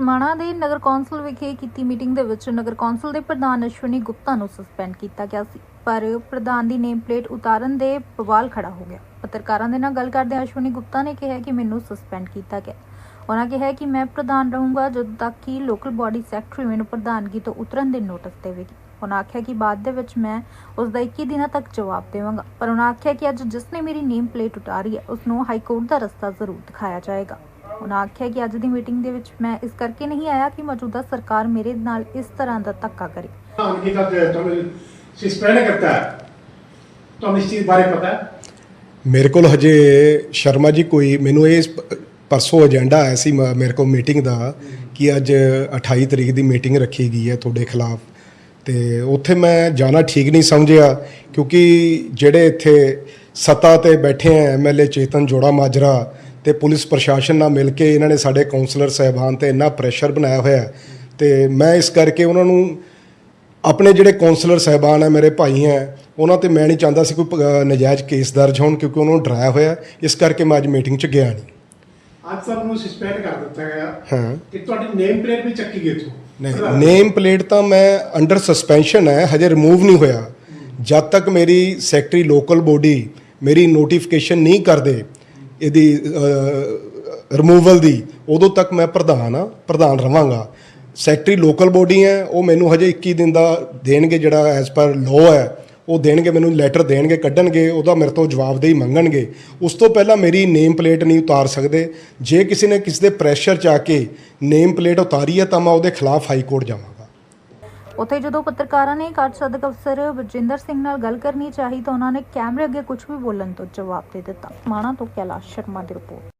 ਸਮਾਣਾ ਦੇ ਨਗਰ ਕੌਂਸਲ ਵਿਖੇ ਕੀਤੀ ਮੀਟਿੰਗ ਦੇ ਵਿੱਚ ਨਗਰ ਕੌਂਸਲ ਦੇ ਪ੍ਰਧਾਨ ਅਸ਼ਵਨੀ ਗੁਪਤਾ ਨੂੰ ਸਸਪੈਂਡ ਕੀਤਾ ਗਿਆ ਸੀ। ਪਰ ਪ੍ਰਧਾਨ ਦੀ ਨੇਮ ਪਲੇਟ ਉਤਾਰਨ ਦੇ ਬਵਾਲ ਖੜਾ ਹੋ ਗਿਆ। ਪੱਤਰਕਾਰਾਂ ਦੇ ਨਾਲ ਗੱਲ ਕਰਦੇ ਅਸ਼ਵਨੀ ਗੁਪਤਾ ਨੇ ਕਿਹਾ ਕਿ ਮੈਨੂੰ ਸਸਪੈਂਡ ਕੀਤਾ ਗਿਆ। ਉਹਨਾਂ ਕਿਹਾ ਕਿ ਮੈਂ ਪ੍ਰਧਾਨ ਰਹੂੰਗਾ ਜਦੋਂ ਤੱਕ ਕਿ ਲੋਕਲ ਬਾਡੀ ਸੈਕਟਰੀ ਮੈਨੂੰ ਪ੍ਰਧਾਨਗੀ ਤੋਂ ਉਤਰਨ ਦੇ ਨੋਟਿਸ ਦੇਵੇਗੀ। ਉਹਨਾਂ ਆਖਿਆ ਕਿ ਬਾਅਦ ਦੇ ਵਿੱਚ ਮੈਂ ਉਸ ਦਾ 21 ਦਿਨਾਂ ਤੱਕ ਜਵਾਬ ਦੇਵਾਂਗਾ। ਪਰ ਉਹਨਾਂ ਆਖਿਆ ਕਿ ਅੱਜ ਜਿਸ ਨੇ ਮੇਰੀ ਨੇਮ ਪਲੇਟ ਉਤਾਰੀ ਹੈ ਉਸ ਨੂੰ ਹਾਈ ਕੋਰਟ ਦਾ ਰਸਤਾ ਜ਼ਰੂਰ ਦਿਖਾਇਆ ਜਾਏਗਾ। ਉਹਨਾਂ ਆਖਿਆ ਕਿ ਅੱਜ ਦੀ ਮੀਟਿੰਗ ਦੇ ਵਿੱਚ ਮੈਂ ਇਸ ਕਰਕੇ ਨਹੀਂ ਆਇਆ ਕਿ ਮੌਜੂਦਾ ਸਰਕਾਰ ਮੇਰੇ ਨਾਲ ਇਸ ਤਰ੍ਹਾਂ ਦਾ ਧੱਕਾ ਕਰੇ अंकिता तुम्हें सस्पेंड करता है तो हम इस चीज बारे पता है ਮੇਰੇ ਕੋਲ ਹਜੇ ਸ਼ਰਮਾ ਜੀ ਕੋਈ ਮੈਨੂੰ ਇਹ ਪ- ਪਰਸੋਂ ਏਜੰਡਾ ਆਇਆ ਸੀ ਮ- ਮੇਰੇ ਕੋਲ ਮੀਟਿੰਗ ਦਾ ਕਿ ਅੱਜ 28 ਤਰੀਕ ਦੀ ਮੀਟਿੰਗ ਰੱਖੀ ਗਈ ਹੈ ਤੁਹਾਡੇ ਖਿਲਾਫ ਤੇ ਉੱਥੇ ਮੈਂ ਜਾਣਾ ਠੀਕ ਨਹੀਂ ਸਮਝਿਆ ਕਿਉਂਕਿ ਜਿਹੜੇ ਇੱਥੇ ਸੱਤਾ ਤੇ ਬੈਠੇ ਆ ਐਮਐਲਏ ਚੇਤਨ ਜੋੜਾ ਮਾਜਰਾ ਤੇ ਪੁਲਿਸ ਪ੍ਰਸ਼ਾਸਨ ਨਾਲ ਮਿਲ ਕੇ ਇਹਨਾਂ ਨੇ ਸਾਡੇ ਕਾਉਂਸਲਰ ਸਹਿਬਾਨ ਤੇ ਇੰਨਾ ਪ੍ਰੈਸ਼ਰ ਬਣਾਇਆ ਹੋਇਆ ਤੇ ਮੈਂ ਇਸ ਕਰਕੇ ਉਹਨਾਂ ਨੂੰ ਆਪਣੇ ਜਿਹੜੇ ਕਾਉਂਸਲਰ ਸਹਿਬਾਨ ਹੈ ਮੇਰੇ ਭਾਈ ਹੈ ਉਹਨਾਂ ਤੇ ਮੈਂ ਨਹੀਂ ਚਾਹੁੰਦਾ ਸੀ ਕੋਈ ਨਜਾਇਜ਼ ਕੇਸ ਦਰਜ ਹੋਣ ਕਿਉਂਕਿ ਉਹਨਾਂ ਨੂੰ ਡਰਾਇਆ ਹੋਇਆ ਇਸ ਕਰਕੇ ਮੈਂ ਅੱਜ ਮੀਟਿੰਗ 'ਚ ਗਿਆ ਨਹੀਂ। ਅੱਜ ਤੁਹਾਨੂੰ ਸਸਪੈਂਡ ਕਰ ਦਿੱਤਾ ਗਿਆ ਹਾਂ। ਕਿ ਤੁਹਾਡੀ ਨੇਮ ਪਲੇਟ ਵੀ ਚੱਕੀ ਗਈ ਇੱਥੋਂ। ਨਹੀਂ ਨੇਮ ਪਲੇਟ ਤਾਂ ਮੈਂ ਅੰਡਰ ਸਸਪੈਂਸ਼ਨ ਹੈ ਹਜੇ ਰਿਮੂਵ ਨਹੀਂ ਹੋਇਆ। ਜਦ ਤੱਕ ਮੇਰੀ ਸੈਕਟਰੀ ਲੋਕਲ ਬੋਡੀ ਮੇਰੀ ਨੋਟੀਫਿਕੇਸ਼ਨ ਨਹੀਂ ਕਰਦੇ ਇਹਦੀ ਰਿਮੂਵਲ ਦੀ, ਉਦੋਂ ਤੱਕ ਮੈਂ ਪ੍ਰਧਾਨ ਆ, ਪ੍ਰਧਾਨ ਰਵਾਂਗਾ। ਸੈਕਟਰੀ ਲੋਕਲ ਬੋਡੀ ਹੈ, ਉਹ ਮੈਨੂੰ ਹਜੇ 21 ਦਿਨ ਦਾ ਦੇਣਗੇ ਜਿਹੜਾ ਐਸ ਪਰ ਲਾਅ ਹੈ, ਉਹ ਦੇਣਗੇ, ਮੈਨੂੰ ਲੈਟਰ ਦੇਣਗੇ, ਕੱਢਣਗੇ, ਉਹਦਾ ਮੇਰੇ ਤੋਂ ਜਵਾਬਦੇਹੀ ਮੰਗਣਗੇ। ਉਸ ਤੋਂ ਪਹਿਲਾਂ ਮੇਰੀ ਨੇਮ ਪਲੇਟ ਨਹੀਂ ਉਤਾਰ ਸਕਦੇ। ਜੇ ਕਿਸੇ ਨੇ ਕਿਸੇ ਦੇ ਪ੍ਰੈਸ਼ਰ ਚ ਆ ਕੇ ਨੇਮ ਪਲੇਟ ਉਤਾਰੀ ਹੈ, ਤਾਂ ਮੈਂ ਉਹਦੇ ਖਿਲਾਫ ਹਾਈ ਕੋਰਟ ਜਾਵਾਂ। ਉੱਥੇ ਜਦੋਂ ਪੱਤਰਕਾਰਾਂ ਨੇ ਕਾਰਜ ਸਦਕ ਅਫਸਰ ਬਜਿੰਦਰ ਸਿੰਘ ਨਾਲ ਗੱਲ ਕਰਨੀ ਚਾਹੀ ਤਾਂ ਉਹਨਾਂ ਨੇ ਕੈਮਰੇ ਅੱਗੇ ਕੁਝ ਵੀ ਬੋਲਣ ਤੋਂ ਜਵਾਬ ਦੇ ਦਿੱਤਾ। ਮਾਣਾ ਤੋਂ ਕੈਲਾਸ਼ ਸ਼ਰਮਾ ਦੀ ਰਿਪੋਰਟ।